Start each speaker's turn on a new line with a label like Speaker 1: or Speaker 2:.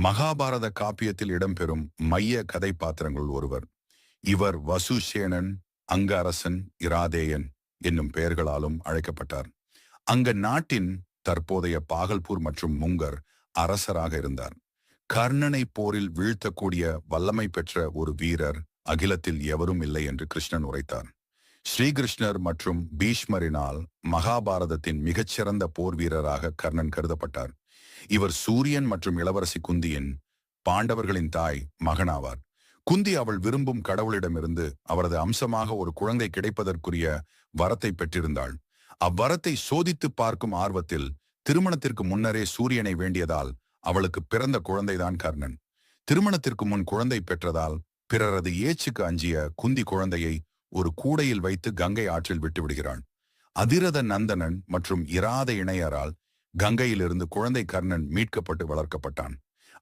Speaker 1: மகாபாரத காப்பியத்தில் இடம்பெறும் மைய கதை ஒருவர். இவர் வசுசேனன் அங்க அரசன் இராதேயன் என்னும் பெயர்களாலும் அழைக்கப்பட்டார். அங்க நாட்டின் தற்போதைய பாகல்பூர் மற்றும் முங்கர் அரசராக இருந்தார். கர்ணனை போரில் வீழ்த்தக்கூடிய வல்லமை பெற்ற ஒரு வீரர் அகிலத்தில் எவரும் இல்லை என்று கிருஷ்ணன் உரைத்தார். ஸ்ரீகிருஷ்ணர் மற்றும் பீஷ்மரினால் மகாபாரதத்தின் மிகச்சிறந்த போர் வீரராக கர்ணன் கருதப்பட்டார். இவர் சூரியன் மற்றும் இளவரசி குந்தியின் பாண்டவர்களின் தாய் மகனாவார். குந்தி அவள் விரும்பும் கடவுளிடமிருந்து அவரது அம்சமாக ஒரு குழந்தை கிடைப்பதற்குரிய வரத்தை பெற்றிருந்தாள். அவ்வரத்தை சோதித்து பார்க்கும் ஆர்வத்தில் திருமணத்திற்கு முன்னரே சூரியனை வேண்டியதால் அவளுக்கு பிறந்த குழந்தைதான் கர்ணன். திருமணத்திற்கு முன் குழந்தை பெற்றதால் பிறரது ஏச்சுக்கு அஞ்சிய குந்தி குழந்தையை ஒரு கூடையில் வைத்து கங்கை ஆற்றில் விட்டுவிடுகிறான். அதிரத நந்தனன் மற்றும் இராத இணையரால் கங்கையிலிருந்து குழந்தை கர்ணன் மீட்கப்பட்டு வளர்க்கப்பட்டான்.